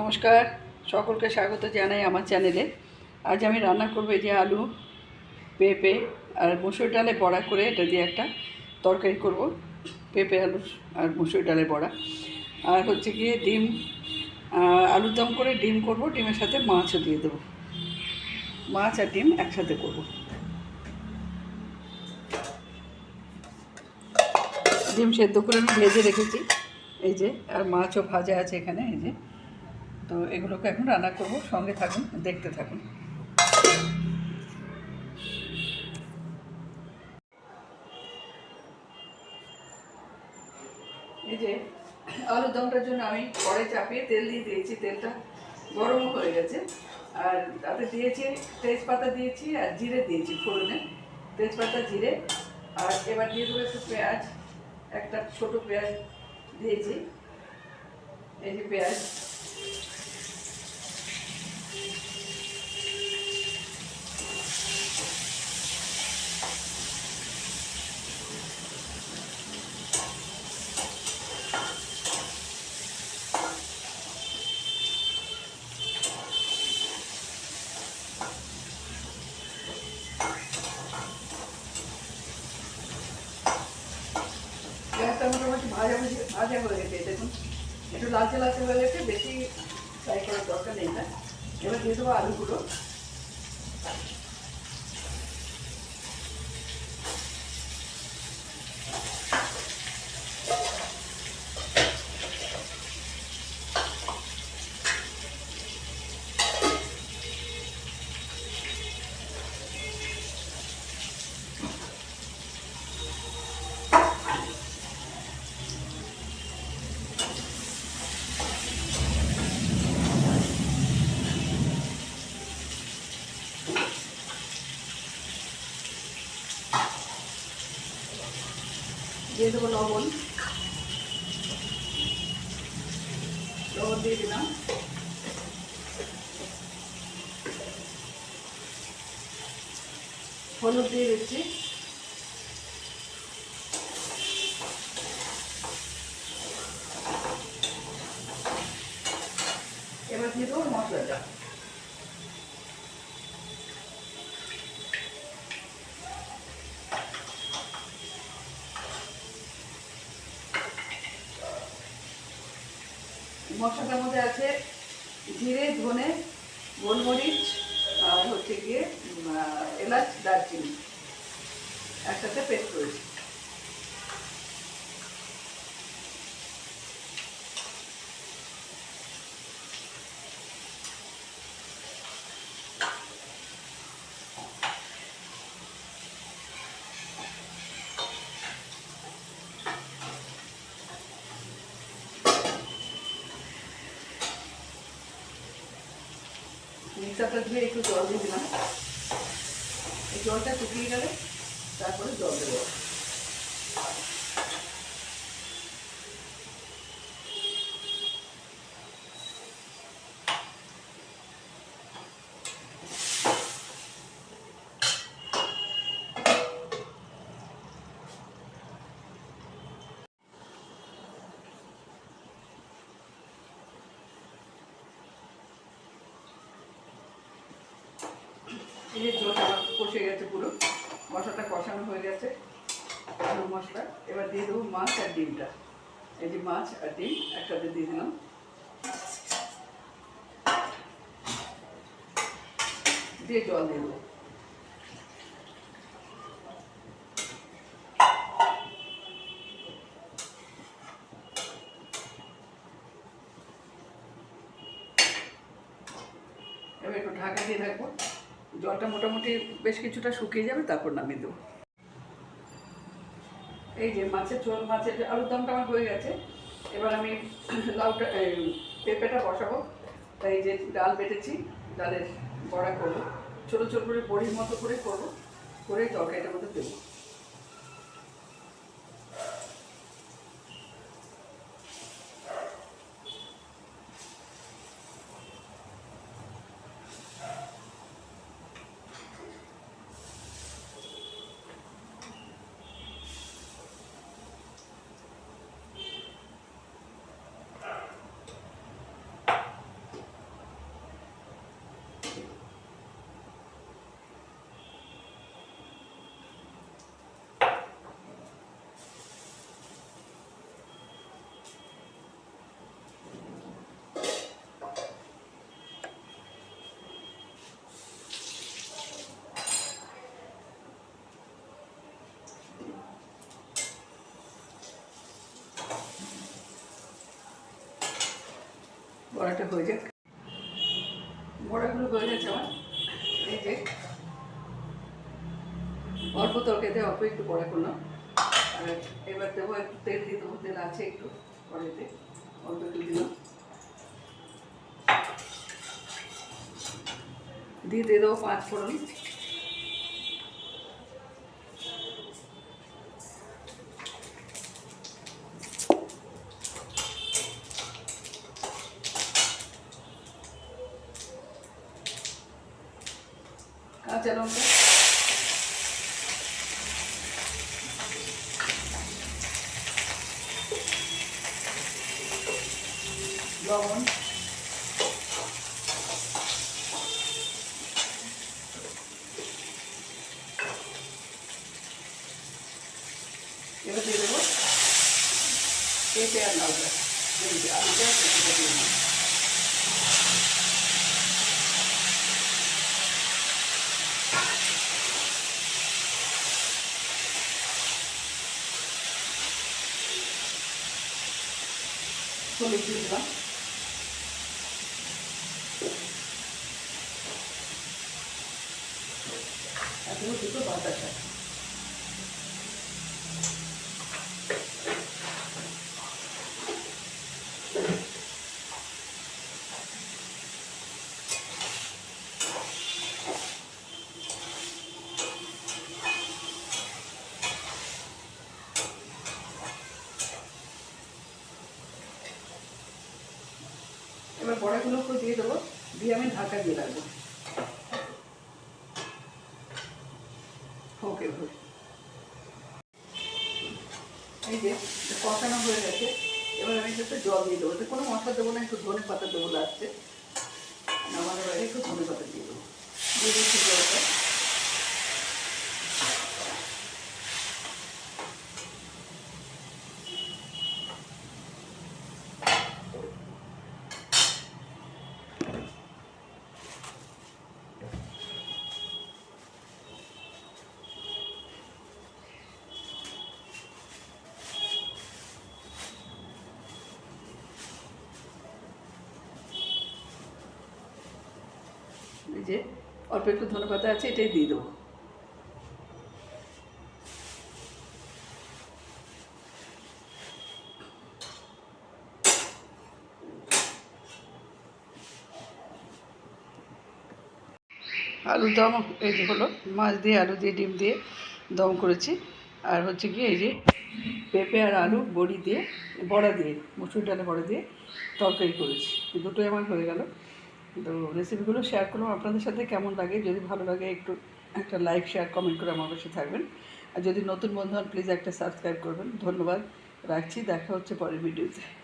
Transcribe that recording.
নমস্কার, সকলকে স্বাগত জানাই আমার চ্যানেলে। আজ আমি রান্না করব এই যে আলু, পেঁপে আর মুসুর ডালে বড়া করে এটা দিয়ে একটা তরকারি করব। পেঁপে, আলু আর মুসুর ডালে বড়া। আর হচ্ছে গিয়ে ডিম আলুর দম করে ডিম করব, ডিমের সাথে মাছও দিয়ে দেবো। মাছ আর ডিম একসাথে করব। ডিম সেদ্ধ করে আমি ভেজে রেখেছি। এই যে, আর মাছও ভাজা আছে এখানে, এই যে। তো এগুলোকে এখন রান্না করব, সঙ্গে থাকুন, দেখতে থাকুন। এই যে আলুর দমটার জন্য আমি কড়াই চাপিয়ে তেল দিয়ে দিয়েছি, তেলটা গরম হয়ে গেছে। আর তাতে দিয়েছি, তেজপাতা দিয়েছি আর জিরে দিয়েছি ফোড়নে। তেজপাতা, জিরে আর এবার দিয়ে দেবো একটু পেঁয়াজ, একটা ছোট পেঁয়াজ দিয়েছি। এই যে পেঁয়াজ পেঁয়াজটা মোটামুটি ভাজা হয়ে গেছে দেখুন, একটু লালচে লালচে হয়ে গেছে, বেশি ফ্রাই করার দরকার নেই না এবার দিয়ে দেবো আলুগুলো দিয়ে দেবো লবণ। লবণ দিয়ে দিলাম। হলুদ দিয়ে দিচ্ছি। এবার দিয়ে দেবো মশলাটা। মশলাটার মধ্যে আছে জিরে ধনে গোলমরিচ আর হচ্ছে গিয়ে এলাচ দারচিনি। একসাথে পেস্ট করেছি। মিক্সারটা ধুয়ে একটু জল দিয়ে দিলাম। এই জলটা শুকিয়ে গেলে তারপরে জল দেবো। এই যে জলটা কষে গেছে পুরো। মশলাটা কষানো হয়ে গেছে। আলু মশলা। এবার দিয়ে দেবো মাছ আর ডিমটা। এই যে মাছ আর ডিম একসাথে দিয়ে দিলাম। দিয়ে জল দিয়ে দেবো। এবার একটু ঢাকা দিয়ে রাখব। জলটা মোটামুটি বেশ কিছুটা শুকিয়ে যাবে, তারপর নামিয়ে দেবো। এই যে মাছের ঝোল, মাছের আলুর দমটা আমার হয়ে গেছে। এবার আমি লাউটা পেঁপেটা বসাবো। তাই যে ডাল বেটেছি, ডালের বড়া করব। ছোটো ছোটো করে বড়ির মতো করে করব, করে তরকারিটার মতো দেবো। বড়াটা হয়ে যাক। বড়াগুলো হয়ে গেছে আমার। এই যে। অল্প তরকারিতে অল্প একটু বড়া করলাম। আর এবার দেবো একটু তেল দিয়ে দেবো। তেল আছে একটু কড়াইতে। অল্প একটু দিলাম। দিয়ে দিয়ে দেবো পাঁচ ফোড়ন। কাঁচা লঙ্কা লবণ। এবার দিয়ে দেবো পেঁপে আর লাউটা দিয়ে আলুটা পেঁপেটা দিয়ে দেবো হলুদ দিয়ে দিলাম আর দেবো দুটো বাতাসা এবার বড়াগুলোকে দিয়ে দেবো, দিয়ে আমি ঢাকা দিয়ে রাখব। ওকে ভাই এই যে কষানো হয়ে গেছে। এবার আমি একটু জল দিয়ে দেবো। কোনো মশলা দেবো না, একটু ধনে পাতা দেবো লাগছে আমাদের বাড়ি একটু ধনে পাতা দিয়ে দেবো। দিয়ে দিচ্ছি জলটা। যে অল্প একটু ধনে পাতা আছে, এটাই দিয়ে দেবো। আলু দম, এই যে হলো, মাছ দিয়ে আলু দিয়ে, ডিম দিয়ে দম করেছি। আর হচ্ছে কি এই যে পেঁপে আর আলু, বড়ি দিয়ে, বড়া দিয়ে, মুসুর ডালে বড়া দিয়ে তরকারি করেছি। দুটোই আমার হয়ে গেল। তো রেসিপিগুলো শেয়ার করলাম। আপনাদের সাথে কেমন লাগে? যদি ভালো লাগে, একটু একটা লাইক শেয়ার কমেন্ট করে আমার কাছে থাকবেন। আর যদি নতুন বন্ধু হন প্লিজ একটা সাবস্ক্রাইব করবেন। ধন্যবাদ। রাখছি। দেখা হচ্ছে পরের ভিডিওতে